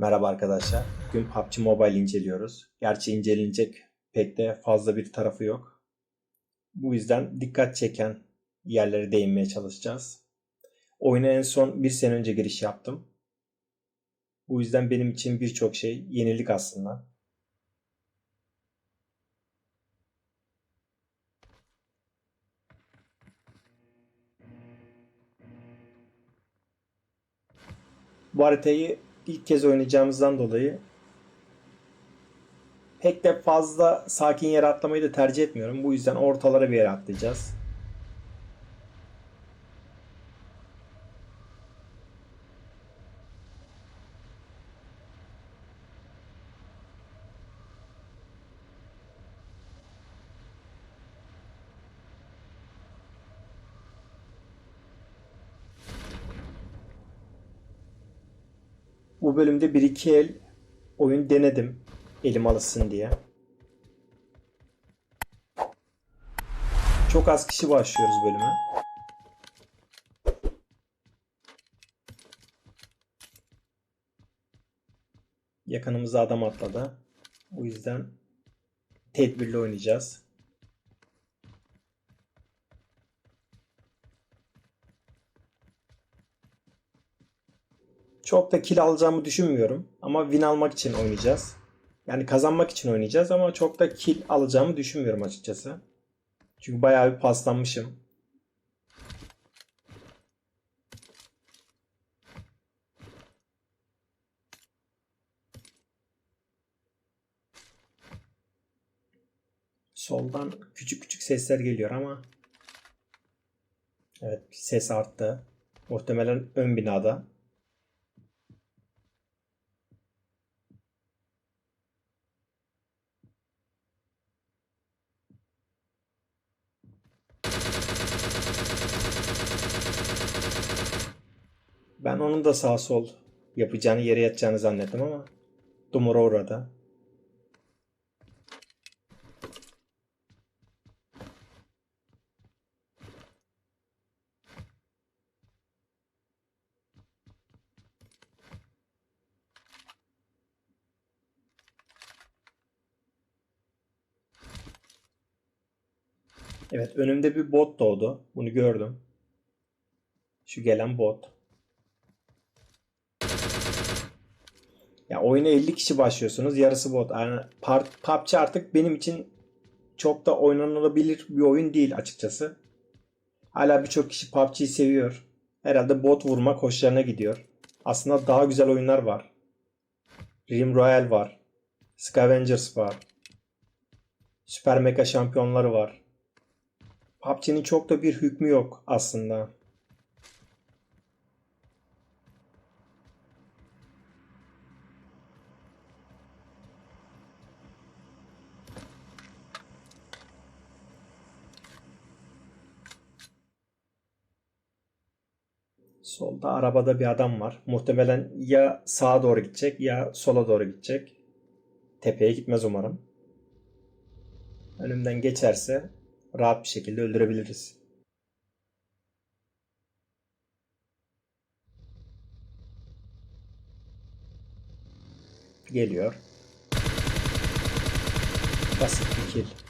Merhaba arkadaşlar. Bugün PUBG Mobile inceliyoruz. Gerçi incelenecek pek de fazla bir tarafı yok. Bu yüzden dikkat çeken yerlere değinmeye çalışacağız. Oyuna en son bir sene önce giriş yaptım. Bu yüzden benim için birçok şey yenilik aslında. Bu haritayı ilk kez oynayacağımızdan dolayı pek de fazla sakin yere atlamayı da tercih etmiyorum. Bu yüzden ortalara bir yere atlayacağız. Bölümde bir iki el oyun denedim. Elim alışsın diye. Çok az kişi başlıyoruz bölüme. Yakınımıza adam atladı. O yüzden tedbirli oynayacağız. Çok da kill alacağımı düşünmüyorum. Ama win almak için oynayacağız. Yani kazanmak için oynayacağız ama çok da kill alacağımı düşünmüyorum açıkçası. Çünkü bayağı bir paslanmışım. Soldan küçük küçük sesler geliyor ama Evet ses arttı. Muhtemelen ön binada. Ben onun da sağ sol yapacağını yere yatacağını zannettim ama dumura uğradı. Evet önümde bir bot doğdu. Bunu gördüm. Şu gelen bot. Oyuna 50 kişi başlıyorsunuz. Yarısı bot. Yani PUBG artık benim için çok da oynanılabilir bir oyun değil açıkçası. Hala birçok kişi PUBG'yi seviyor. Herhalde bot vurmak hoşlarına gidiyor. Aslında daha güzel oyunlar var. Rim Royale var. Scavengers var. Süper Mega Şampiyonları var. PUBG'nin çok da bir hükmü yok aslında. Solda arabada bir adam var. Muhtemelen ya sağa doğru gidecek ya sola doğru gidecek. Tepeye gitmez umarım. Önümden geçerse rahat bir şekilde öldürebiliriz. Geliyor. Basit bir kill.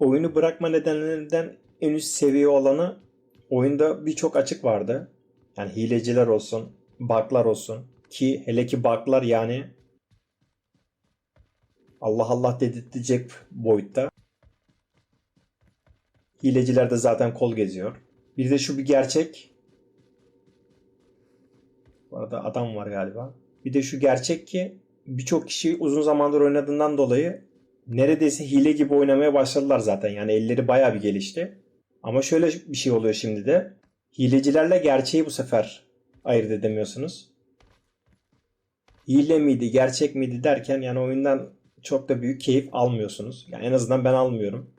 Oyunu bırakma nedenlerinden en üst seviye olanı oyunda birçok açık vardı. Yani hileciler olsun, bug'lar olsun ki hele ki bug'lar yani Allah Allah dedirtecek boyutta. Hileciler de zaten kol geziyor. Bir de şu bir gerçek. Bu arada adam var galiba. Bir de şu gerçek ki birçok kişi uzun zamandır oynadığından dolayı neredeyse hile gibi oynamaya başladılar zaten. Yani elleri bayağı bir gelişti. Ama şöyle bir şey oluyor şimdi de. Hilecilerle gerçeği bu sefer ayırt edemiyorsunuz. Hile miydi, gerçek miydi derken yani oyundan çok da büyük keyif almıyorsunuz. Yani en azından ben almıyorum.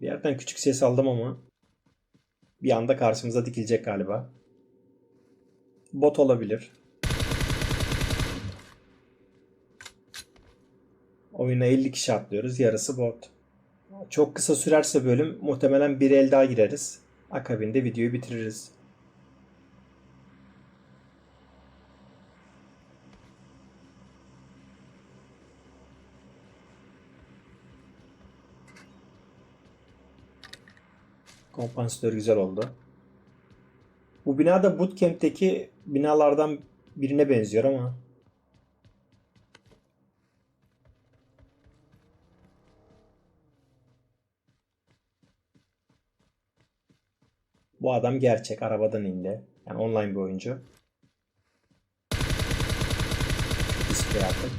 Bir yerden küçük ses aldım ama bir anda karşımıza dikilecek galiba. Bot olabilir. Oyuna 50 kişi atlıyoruz. Yarısı bot. Çok kısa sürerse bölüm muhtemelen bir el daha gireriz. Akabinde videoyu bitiririz. Kompansatör güzel oldu. Bu bina da bootcamp'teki binalardan birine benziyor ama bu adam gerçek arabadan indi. Yani online bir oyuncu. Display attım.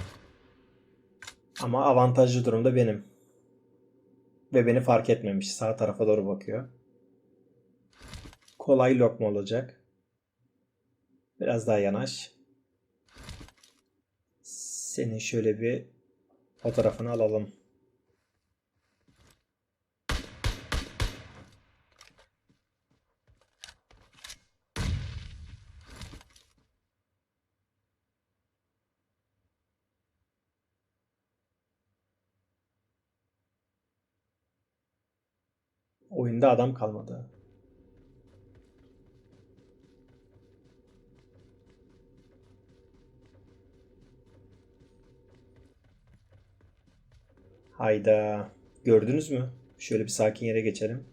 Ama avantajlı durumda benim. Ve beni fark etmemiş. Sağ tarafa doğru bakıyor. Kolay lokma olacak. Biraz daha yanaş. Senin şöyle bir fotoğrafını alalım. Oyunda adam kalmadı. Hayda. Gördünüz mü? Şöyle bir sakin yere geçelim.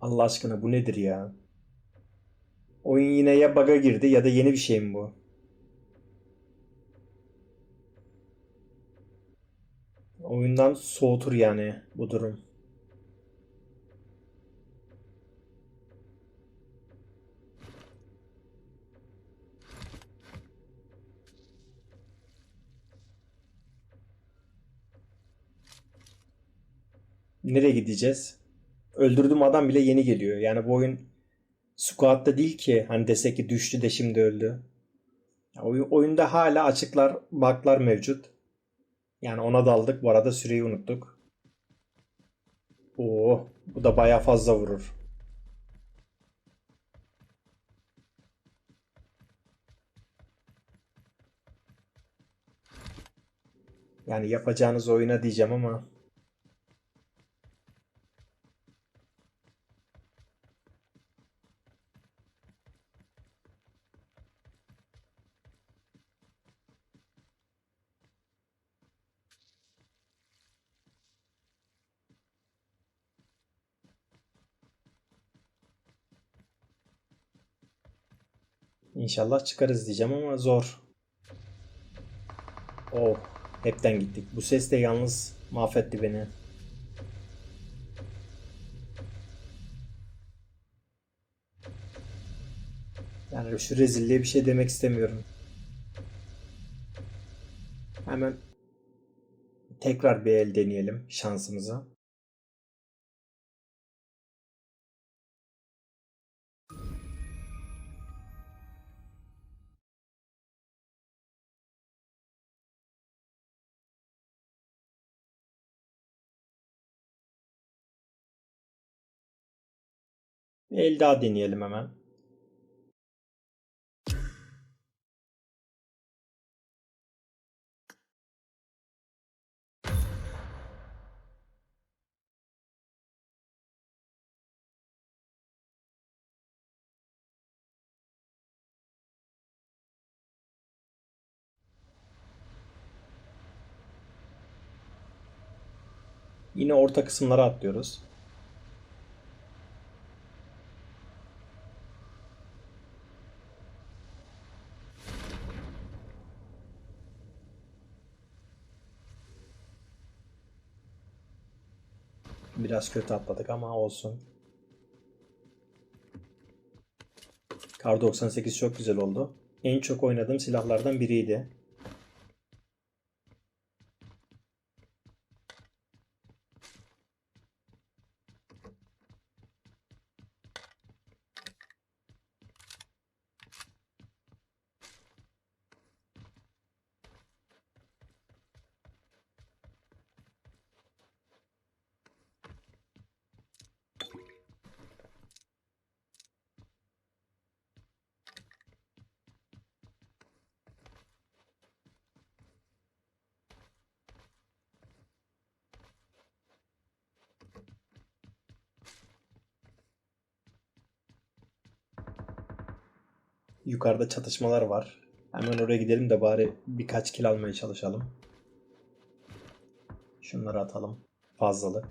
Allah aşkına bu nedir ya? Oyun yine ya bug'a girdi ya da yeni bir şey mi bu? Oyundan soğutur yani bu durum. Nereye gideceğiz? Öldürdüğüm adam bile yeni geliyor. Yani bu oyun squat'ta değil ki hani desek ki düştü de şimdi öldü. Ya oy- oyunda hala açıklar, bug'lar mevcut. Yani ona daldık. Bu arada süreyi unuttuk. Oo, bu da baya fazla vurur. Yani yapacağınız oyuna diyeceğim ama İnşallah çıkarız diyeceğim ama zor. Oh, hepten gittik. Bu ses de yalnız mahvetti beni. Yani şu rezilliğe bir şey demek istemiyorum. Hemen tekrar bir el deneyelim şansımıza. Bir el daha deneyelim hemen. Yine orta kısımlara atlıyoruz. Biraz kötü atladık ama olsun. Kar 98 çok güzel oldu. En çok oynadığım silahlardan biriydi. Yukarıda çatışmalar var. Hemen oraya gidelim de bari birkaç kill almaya çalışalım. Şunları atalım. Fazlalık.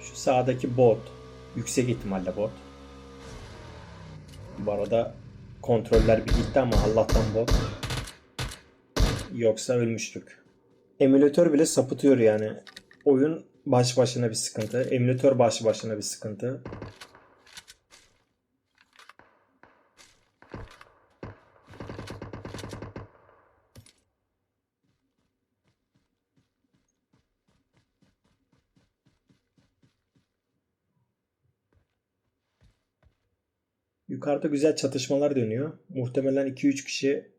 Şu sağdaki bot. Yüksek ihtimalle bot. Bu arada kontroller bir gitti ama Allah'tan bot. Yoksa ölmüştük. Emülatör bile sapıtıyor yani. Oyun baş başına bir sıkıntı. Emülatör baş başına bir sıkıntı. Yukarıda güzel çatışmalar dönüyor. Muhtemelen 2-3 kişi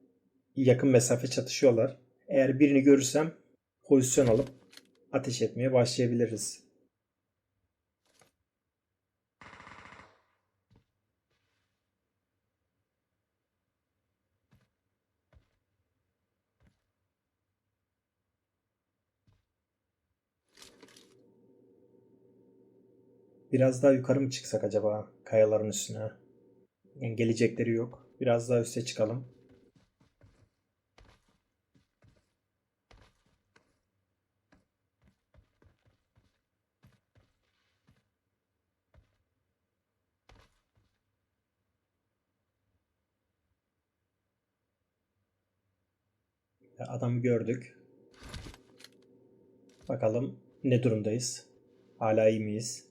yakın mesafe çatışıyorlar. Eğer birini görürsem pozisyon alıp ateş etmeye başlayabiliriz. Biraz daha yukarı mı çıksak acaba kayaların üstüne? Yani gelecekleri yok. Biraz daha üste çıkalım. Adamı gördük. Bakalım ne durumdayız? Hala iyi miyiz?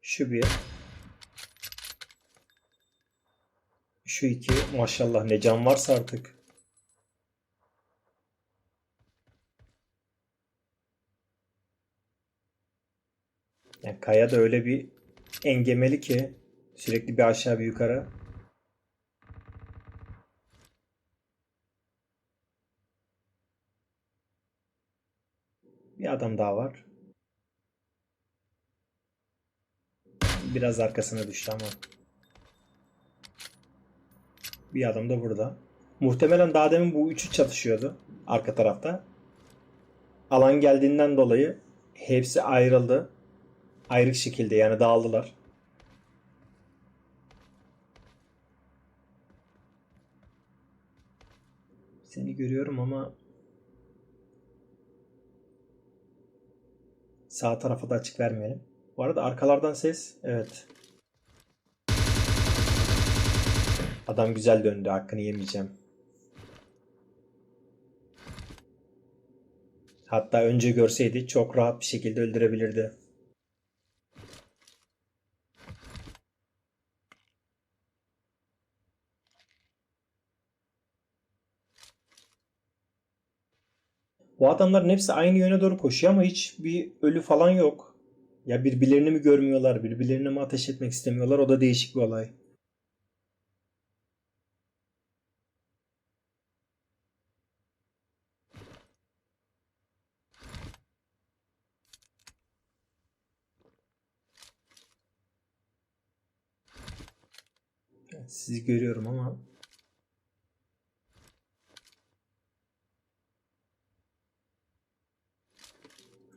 Şu bir. Şu iki. Maşallah ne can varsa artık. Yani kaya da öyle bir engemeli ki sürekli bir aşağı bir yukarı. Bir adam daha var. Biraz arkasına düştü ama. Bir adam da burada. Muhtemelen daha demin bu üçü çatışıyordu arka tarafta. Alan geldiğinden dolayı hepsi ayrıldı. Ayrık şekilde yani dağıldılar. Seni görüyorum ama sağ tarafa da açık vermeyelim. Bu arada arkalardan ses. Evet. Adam güzel döndü. Hakkını yemeyeceğim. Hatta önce görseydi çok rahat bir şekilde öldürebilirdi. Bu adamların hepsi aynı yöne doğru koşuyor ama hiç bir ölü falan yok. Ya birbirlerini mi görmüyorlar, birbirlerine mi ateş etmek istemiyorlar? O da değişik bir olay. Sizi görüyorum ama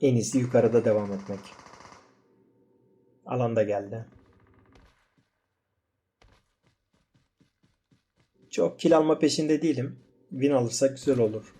en iyisi yukarıda devam etmek. Alanda geldi. Çok kill alma peşinde değilim. Win alırsak güzel olur.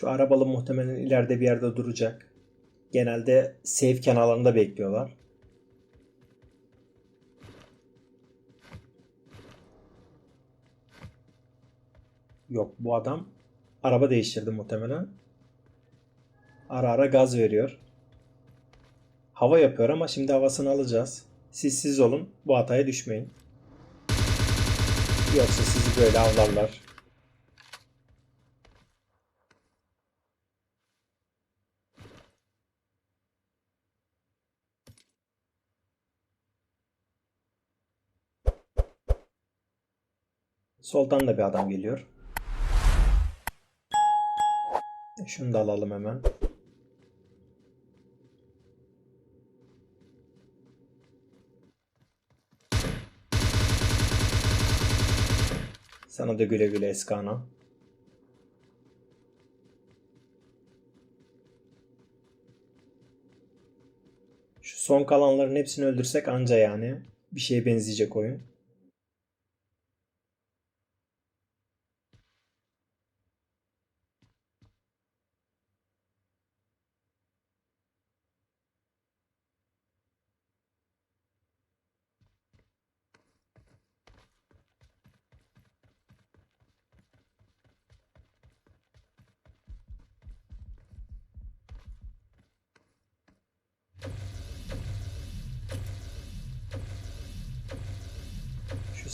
Şu arabalı muhtemelen ileride bir yerde duracak. Genelde save kenarlarında bekliyorlar. Yok bu adam araba değiştirdi muhtemelen. Ara ara gaz veriyor. Hava yapıyor ama şimdi havasını alacağız. Siz siz olun bu hataya düşmeyin. Yoksa sizi böyle avlarlar. Soldan da bir adam geliyor. Şunu da alalım hemen. Sana da güle güle Eskana. Şu son kalanların hepsini öldürsek anca yani bir şeye benzeyecek oyun.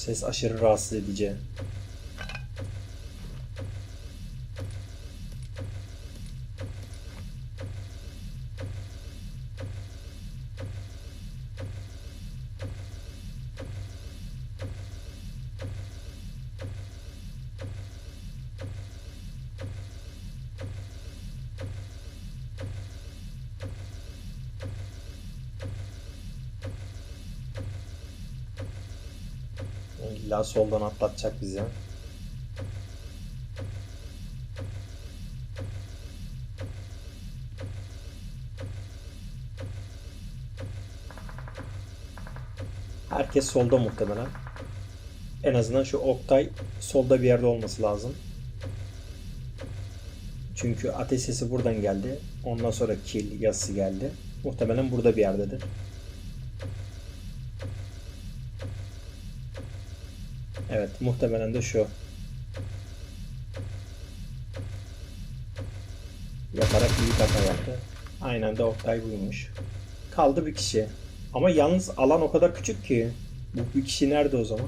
Şu ses aşırı rahatsız edici. İlla soldan atlatacak bizi. Herkes solda muhtemelen. En azından şu Oktay solda bir yerde olması lazım. Çünkü ateş sesi buradan geldi. Ondan sonra kill yazısı geldi. Muhtemelen burada bir yerdedir. Evet, muhtemelen de şu. Yaparak büyük hata yaptı. Aynen de Oktay buymuş. Kaldı bir kişi. Ama yalnız alan o kadar küçük ki. Bu bir kişi nerede o zaman?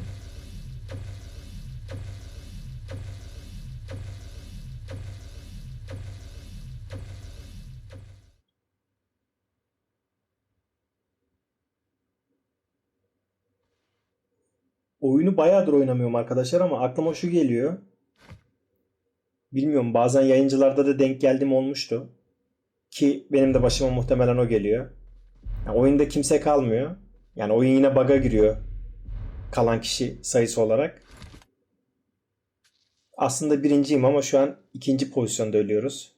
Oyunu bayağıdır oynamıyorum arkadaşlar ama aklıma şu geliyor. Bilmiyorum bazen yayıncılarda da denk geldim olmuştu. Ki benim de başıma muhtemelen o geliyor. Yani oyunda kimse kalmıyor. Yani oyun yine bug'a giriyor. Kalan kişi sayısı olarak. Aslında birinciyim ama şu an ikinci pozisyonda ölüyoruz.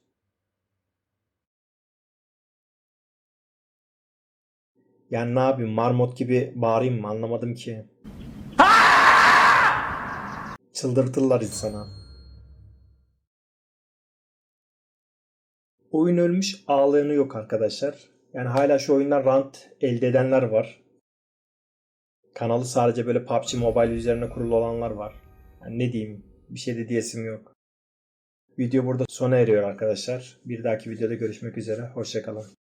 Yani ne yapayım marmot gibi bağırayım mı anlamadım ki. Çıldırtırlar insana. Oyun ölmüş ağlayanı yok arkadaşlar. Yani hala şu oyundan rant elde edenler var. Kanalı sadece böyle PUBG Mobile üzerine kurulu olanlar var. Yani ne diyeyim bir şey de diyesim yok. Video burada sona eriyor arkadaşlar. Bir dahaki videoda görüşmek üzere. Hoşçakalın.